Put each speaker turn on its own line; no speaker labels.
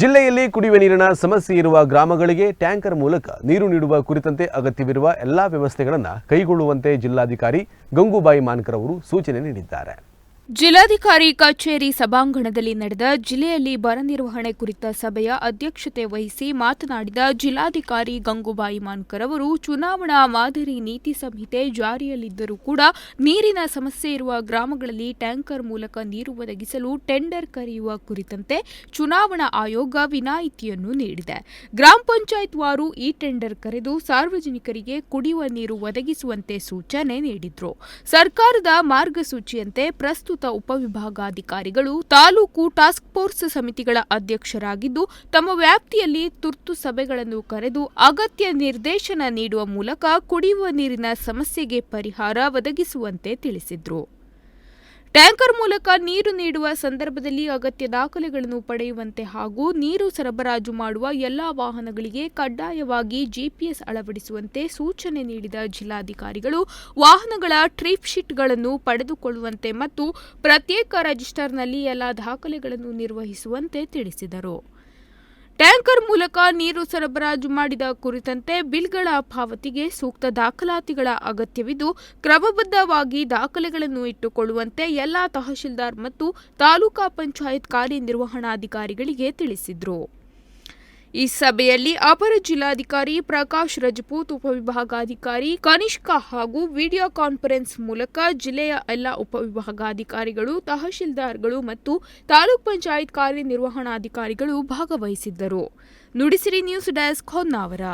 ಜಿಲ್ಲೆಯಲ್ಲಿ ಕುಡಿಯುವ ನೀರಿನ ಸಮಸ್ಯೆ ಇರುವ ಗ್ರಾಮಗಳಿಗೆ ಟ್ಯಾಂಕರ್ ಮೂಲಕ ನೀರು ನೀಡುವ ಕುರಿತಂತೆ ಅಗತ್ಯವಿರುವ ಎಲ್ಲಾ ವ್ಯವಸ್ಥೆಗಳನ್ನು ಕೈಗೊಳ್ಳುವಂತೆ ಜಿಲ್ಲಾಧಿಕಾರಿ ಗಂಗೂಬಾಯಿ ಮಾನ್ಕರ್ ಅವರು ಸೂಚನೆ ನೀಡಿದ್ದಾರೆ.
ಜಿಲ್ಲಾಧಿಕಾರಿ ಕಚೇರಿ ಸಭಾಂಗಣದಲ್ಲಿ ನಡೆದ ಜಿಲ್ಲೆಯಲ್ಲಿ ಬರ ನಿರ್ವಹಣೆ ಕುರಿತ ಸಭೆಯ ಅಧ್ಯಕ್ಷತೆ ವಹಿಸಿ ಮಾತನಾಡಿದ ಜಿಲ್ಲಾಧಿಕಾರಿ ಗಂಗೂಬಾಯಿ ಮಾನ್ಕರ್ ಅವರು, ಚುನಾವಣಾ ಮಾದರಿ ನೀತಿ ಸಂಹಿತೆ ಜಾರಿಯಲ್ಲಿದ್ದರೂ ಕೂಡ ನೀರಿನ ಸಮಸ್ಯೆ ಇರುವ ಗ್ರಾಮಗಳಲ್ಲಿ ಟ್ಯಾಂಕರ್ ಮೂಲಕ ನೀರು ಒದಗಿಸಲು ಟೆಂಡರ್ ಕರೆಯುವ ಕುರಿತಂತೆ ಚುನಾವಣಾ ಆಯೋಗ ವಿನಾಯಿತಿಯನ್ನು ನೀಡಿದೆ. ಗ್ರಾಮ ಪಂಚಾಯತ್ ವಾರು ಈ ಟೆಂಡರ್ ಕರೆದು ಸಾರ್ವಜನಿಕರಿಗೆ ಕುಡಿಯುವ ನೀರು ಒದಗಿಸುವಂತೆ ಸೂಚನೆ ನೀಡಿದ್ರು. ಸರ್ಕಾರದ ಮಾರ್ಗಸೂಚಿಯಂತೆ ಪ್ರಸ್ತುತ ಉಪವಿಭಾಗಾಧಿಕಾರಿಗಳು ತಾಲೂಕು ಟಾಸ್ಕ್ ಫೋರ್ಸ್ ಸಮಿತಿಗಳ ಅಧ್ಯಕ್ಷರಾಗಿದ್ದು, ತಮ್ಮ ವ್ಯಾಪ್ತಿಯಲ್ಲಿ ತುರ್ತು ಸಭೆಗಳನ್ನು ಕರೆದು ಅಗತ್ಯ ನಿರ್ದೇಶನ ನೀಡುವ ಮೂಲಕ ಕುಡಿಯುವ ನೀರಿನ ಸಮಸ್ಯೆಗೆ ಪರಿಹಾರ ಒದಗಿಸುವಂತೆ ತಿಳಿಸಿದ್ರು. ಟ್ಯಾಂಕರ್ ಮೂಲಕ ನೀರು ನೀಡುವ ಸಂದರ್ಭದಲ್ಲಿ ಅಗತ್ಯ ದಾಖಲೆಗಳನ್ನು ಪಡೆಯುವಂತೆ ಹಾಗೂ ನೀರು ಸರಬರಾಜು ಮಾಡುವ ಎಲ್ಲಾ ವಾಹನಗಳಿಗೆ ಕಡ್ಡಾಯವಾಗಿ ಜಿಪಿಎಸ್ ಅಳವಡಿಸುವಂತೆ ಸೂಚನೆ ನೀಡಿದ ಜಿಲ್ಲಾಧಿಕಾರಿಗಳು, ವಾಹನಗಳ ಟ್ರಿಪ್ ಶೀಟ್ಗಳನ್ನು ಪಡೆದುಕೊಳ್ಳುವಂತೆ ಮತ್ತು ಪ್ರತ್ಯೇಕ ರಿಜಿಸ್ಟರ್ನಲ್ಲಿ ಎಲ್ಲ ದಾಖಲೆಗಳನ್ನು ನಿರ್ವಹಿಸುವಂತೆ ತಿಳಿಸಿದರು. ಟ್ಯಾಂಕರ್ ಮೂಲಕ ನೀರು ಸರಬರಾಜು ಮಾಡಿದ ಕುರಿತಂತೆ ಬಿಲ್ಗಳ ಪಾವತಿಗೆ ಸೂಕ್ತ ದಾಖಲಾತಿಗಳ ಅಗತ್ಯವಿದ್ದು, ಕ್ರಮಬದ್ಧವಾಗಿ ದಾಖಲೆಗಳನ್ನು ಇಟ್ಟುಕೊಳ್ಳುವಂತೆ ಎಲ್ಲಾ ತಹಶೀಲ್ದಾರ್ ಮತ್ತು ತಾಲೂಕಾ ಪಂಚಾಯತ್ ಕಾರ್ಯನಿರ್ವಹಣಾಧಿಕಾರಿಗಳಿಗೆ ತಿಳಿಸಿದರು. ಈ ಸಭೆಯಲ್ಲಿ ಅಪರ ಜಿಲ್ಲಾಧಿಕಾರಿ ಪ್ರಕಾಶ್ ರಜಪೂತ್, ಉಪವಿಭಾಗಾಧಿಕಾರಿ ಕನಿಷ್ಕಾ ಹಾಗೂ ವಿಡಿಯೋ ಕಾನ್ಫರೆನ್ಸ್ ಮೂಲಕ ಜಿಲ್ಲೆಯ ಎಲ್ಲ ಉಪವಿಭಾಗಾಧಿಕಾರಿಗಳು, ತಹಶೀಲ್ದಾರ್ಗಳು ಮತ್ತು ತಾಲೂಕ್ ಪಂಚಾಯತ್ ಕಾರ್ಯನಿರ್ವಹಣಾಧಿಕಾರಿಗಳು ಭಾಗವಹಿಸಿದ್ದರು. Nudisiri news desk Honnavar.